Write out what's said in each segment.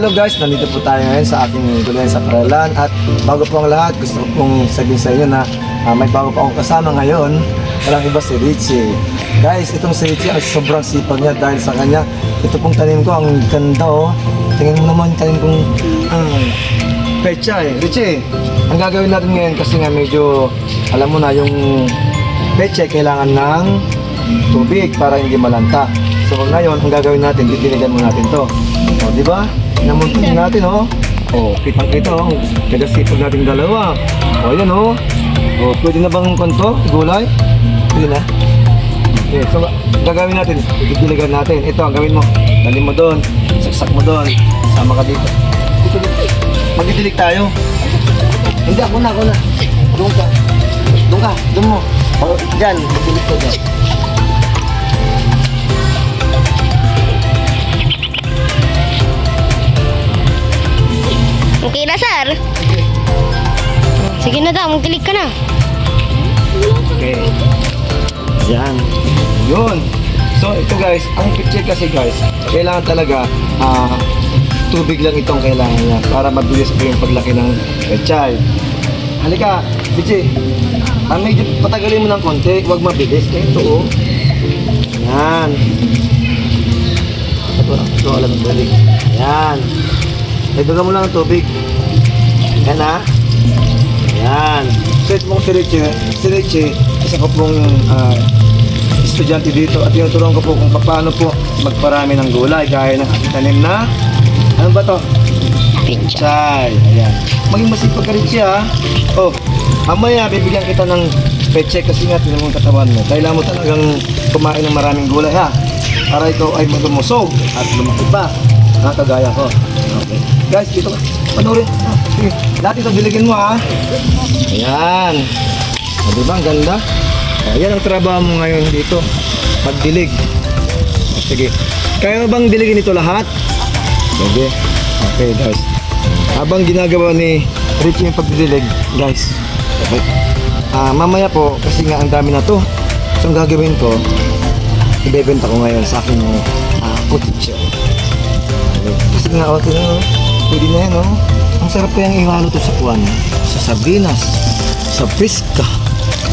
Hello guys, nandito po tayo ngayon sa aking gulay sa Paralan at bago po ang lahat, gusto ko pong sabihin sa inyo na ah, may bago pa akong kasama ngayon. Walang iba si Richie. Guys, itong si Richie ay sobrang sipag niya dahil sa kanya. Ito pong tanim ko, ang ganda oh. Tingnan mo naman tanim kong ah, pecha eh. Richie, ang gagawin natin ngayon kasi nga medyo, alam mo na, yung pecha kailangan ng tubig para hindi malanta. So ngayon, ang gagawin natin, didiligan mo natin to. O, di ba? Namuntin natin, oh. O, kitang kita, oh. Nagasipag natin dalawa. O, yan, oh. O, pwede na bang kanto? Gulay? Pwede na? Okay, so gagawin natin, didiligan natin. Ito, ang gawin mo. Dali mo doon, saksak mo doon. Sama ka dito. Dito, dito. Magdidilig tayo. Hindi, ako na, ako na. Doon ka. Doon ka, doon mo. O, dyan, magdidilig ko dyan. Na daw, magdilig ka na. Okay. Yan. Yun. So ito guys, ang picture kasi guys, kailangan talaga ah tubig lang itong kailangan niya para mabilis po yung paglaki ng pechay. Halika, Bichi. Ah, medyo patagalin mo ng konti, huwag mabilis. Kaya ito oh. Yan. Ito, ito alam mo balik. Yan. Ito mo lang ang tubig. Yan ha. Yan. Set mong si Richie. Si Richie, isa ko pong ah, estudyante dito at tinuturuan ko po kung paano po magparami ng gulay gaya ng ating tanim na ano ba to? Pichay. Ayan. Maging masipag ka Richie ha. Oh, mamaya bibigyan kita ng peche kasi nga tinan mo ang katawan mo. Kailangan mo talagang kumain ng maraming gulay ha. Para ikaw ay malumusog at lumaki pa. Ha, kagaya ko. Okay. Guys, dito ka. Panoorin. Sige. Lahat ito biligin mo ha. Ayan. O, di ba? Ang ganda. Ayan ang trabaho mo ngayon dito. Pagdilig. Sige. Kaya mo bang diligin ito lahat? Sige. Okay, guys. Habang ginagawa ni Richie yung pagdidilig, guys. Okay. Ah, mamaya po, kasi nga ang dami na to. So, ang gagawin ko, ibebenta ko ngayon sa aking ah, cottage. Nga, oh, tingnan mo, pwede na yan, oh. Ang sarap kayang ihalo to sa kuwan. Sa sardinas, sa piska.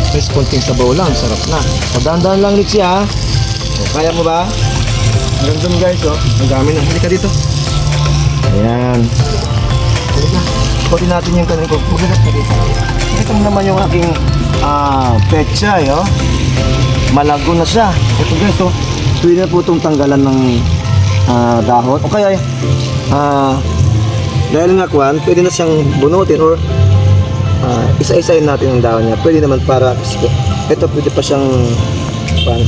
Tapos konting sabaw lang, sarap na. O, dahan-dahan lang, Richie, ha? O, kaya mo ba? Hanggang dun, guys, oh. Ang dami na. Halika dito. Ayan. Halika. Ikutin natin yung kanin ko. Magagat ka dito. Ito naman yung aking ah, pecha, eh, oh. Malago na siya. Ito guys, oh. Pwede na po itong tanggalan ng ah, dahon. O kaya, ah, dahil nga kuwan, pwede na siyang bunutin or ah, isa-isayin natin ang dahon niya. Pwede naman para, ito pwede pa siyang kuwan,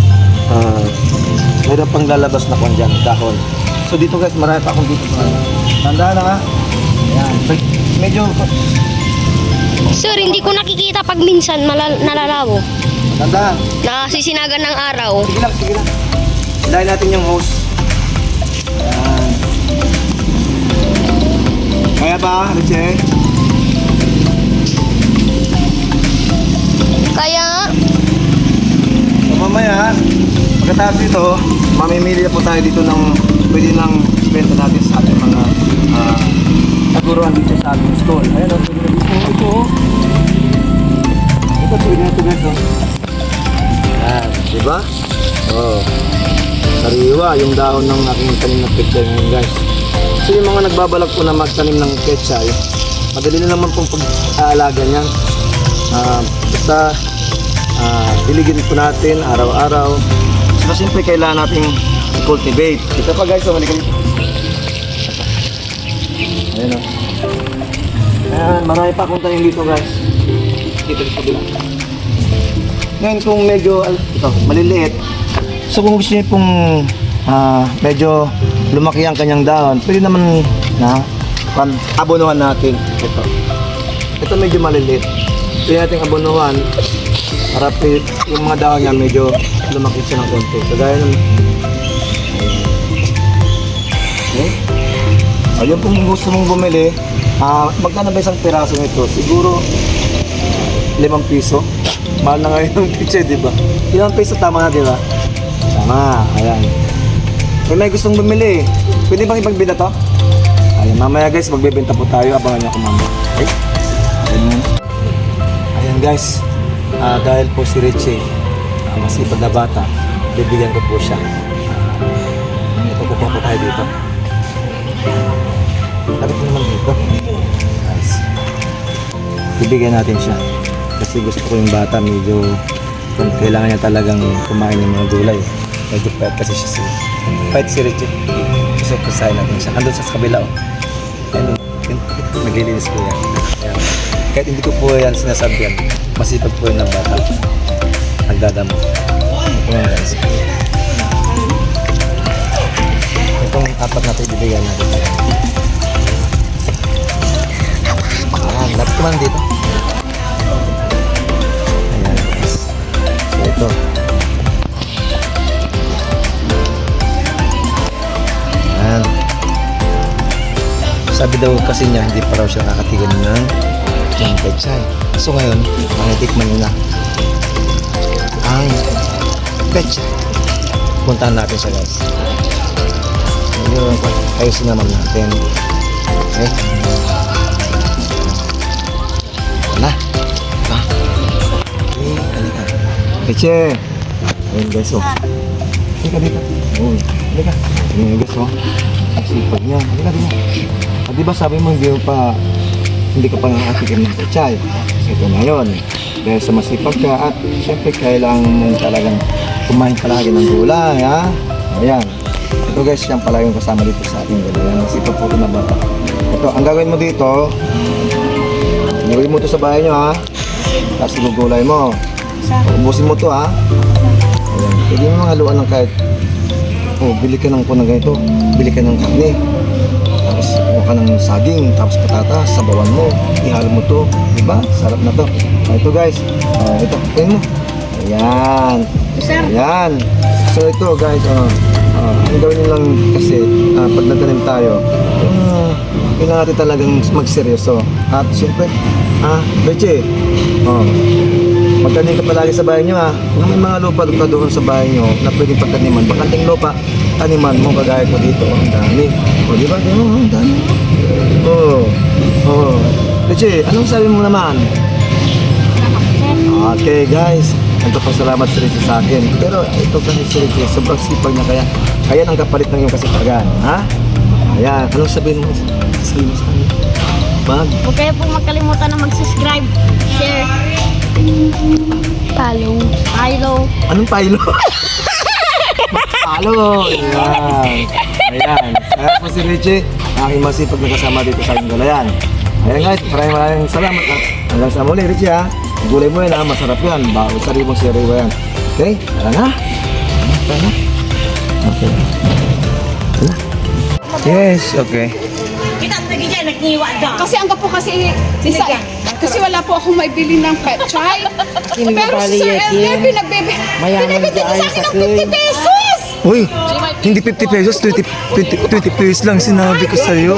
ah, mayroon pang lalabas na kuwan dyan, dahon. So dito guys, marami pa akong dito. Tandaan na ha. Ayan. So, medyo, Sir, hindi ko nakikita pag minsan malal- nalalago. tandaan. Nasisinagan ng araw. Sige lang, sige lang. Dahil natin yung hose. Kaya ba, Richie? Kaya, So mamaya, pagkatapos ito, mamimili na po tayo dito ng pwede nang benta natin sa ating mga uh, taguruan dito sa ating stall. Ayan, oh, dito. Ito, oh. Ito, pwede na ito. Oh. Ayan, di ba? Oh. Sariwa, yung dahon ng aking tanim na pechay ngayon, guys. So yung mga nagbabalak po na magtanim ng pechay, madali na naman pong pag-aalaga niyan. Ah, basta Ah, diligin po natin araw-araw. So, siyempre kailangan nating i-cultivate. Ito pa guys, oh, halika dito. Ayan o. Ayan, marami pa akong tanim dito guys. Dito sa kabila. Ngayon kung medyo, ito, maliliit. So kung gusto niyo pong ah, medyo lumaki ang kanyang dahon, pwede naman na pan, abonuhan natin. Ito. Ito medyo maliliit. Pwede natin abonuhan para yung mga dahon niya medyo lumaki siya ng konti. So gaya ng... Okay? Ayun kung gusto mong bumili, ah magkano ba isang piraso nito? Siguro limang piso. Mahal na ngayon yung pizza, di ba? Limang piso tama na, di ba? Tama, ayan. Kung may gustong bumili, pwede bang ipagbida to? Ayan, mamaya guys, magbebenta po tayo. Abangan niyo ako mamaya. Okay? Ayan. Ayan guys, ah, dahil po si Richie, uh, masipag na bata, bibigyan ko po siya. Uh, ito po po tayo dito. Mo naman dito. Guys, bibigyan natin siya. Kasi gusto ko yung bata medyo kailangan niya talagang kumain ng mga gulay. Medyo payat kasi siya si payat si Richie. Gusto ko kasahin natin siya. Andun sa kabila oh. Ayun, yun, naglilinis po yan. Ayan. Kahit hindi ko po yan sinasabihan, masipag po yan ng bata. Nagdadamo. Ito yan guys. Itong apat na ito ibibigyan natin. Ayan, lapit ko man dito. Sabi daw kasi niya, hindi pa raw siya nakatigan ng ng pechay. So ngayon, makitikman niyo na ang pechay. Puntahan natin siya guys. Ngayon, ayusin naman natin. Okay? Wala. Ah. Okay, halika. Peche! Ayun guys, oh. Halika dito. Oh, halika. Ayun guys, oh. Sipag niya. Halika dito. Ah, di ba sabi mo hindi pa hindi ka pa nakatikim ng? So, ito na yun. Dahil sa masipag ka at syempre kailangan mo talagang kumain palagi ng gulay, ha? Ayan. Ito guys, yan pala yung kasama dito sa ating gulay. Yan, masipag po na bata. Ito, ang gagawin mo dito, Iuwi mo to sa bahay nyo ha. Tapos igugulay mo. Ubusin mo to ha. Ayan. Pwede mo haluan ng kahit Oh, bili ka ng kunang ganito. Bili ka ng karne. Ka ng saging. Tapos patatas. Sabawan mo. Ihalo mo to. Diba? Sarap na to. Ah, ito guys. Ah, ito. Tingnan mo. Ayan. Ayan. So ito guys. Oh, ah, ang gawin lang kasi ah, pag nagtanim tayo. ah, kailangan natin talagang magseryoso. At siyempre, ah, Beche, oh, magtanim ka palagi sa bahay nyo ha. Kung may mga lupa ka doon sa bahay nyo na pwedeng pagtaniman, bakanting lupa, taniman mo kagaya ko dito. Ang dami. O, di ba? Ang dami. Oh, oh. Beche, anong sabi mo naman? Okay guys, ito po salamat sa Richie sa akin. Pero ito kasi si Richie, sobrang sipag niya kaya. Ayan ang kapalit ng iyong kasipagan. Ha? Ayan, anong sabihin mo? Sabihin mo sa kanya? Bag. Huwag kayo pong makalimutan na mag-subscribe, share, follow, follow. Anong pilo? Palo! Ayan. Ayan. Kaya po si Richie, aking masipag na kasama dito sa aking gulayan. Ayan guys, maraming maraming salamat. At hanggang sa muli, Richie ha. Ang Gulay mo yan ha, masarap yan. Bago sa ribong siriwa yan. Okay? Tara na. Tara na. Okay. Tara. Yes, okay. Kita lagi dyan, nagniwa daw. Kasi ang po kasi, isa, kasi wala po akong maibili ng petchay. Pero si Sir Elmer, pinagbebe, pinabili niya sa akin ng 50 pesos! Uy, hindi 50 pesos, 20, 20, 20 pesos lang sinabi ko sa'yo.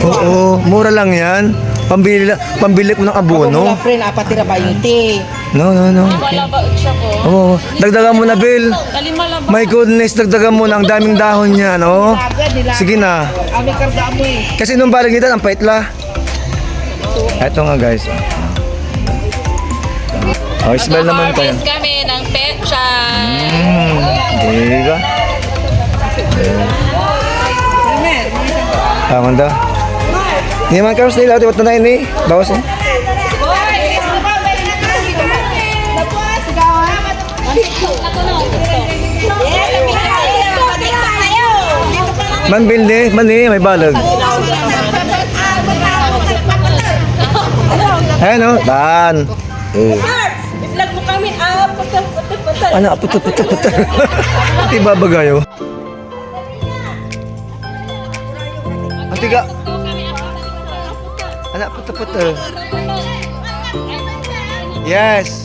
Oo, mura lang yan. Pambili, lang- pambili ko ng abono. Mga friend, apat tira ba yung tea? No, no, no. Wala ba siya po? Oo, dagdagan mo na, Bill. Kalima lang My goodness, dagdagan mo na ang daming dahon niya, no? Sige na. Ami karga mo eh. Kasi nung balagitan, ang paitla. Eto nga, guys. Oh, smell naman tayo. kami ng petchay. Hmm, di ba? Tama daw. Hindi man karos nila, di ba tanay ni? Bawas eh. Man Bill ni, man ni, may balag. Ayan o, dan. Mo kami, ah. Ano, puto, puto, puto. Pati babagayo. Antiga. Anak, puto, puto. Yes.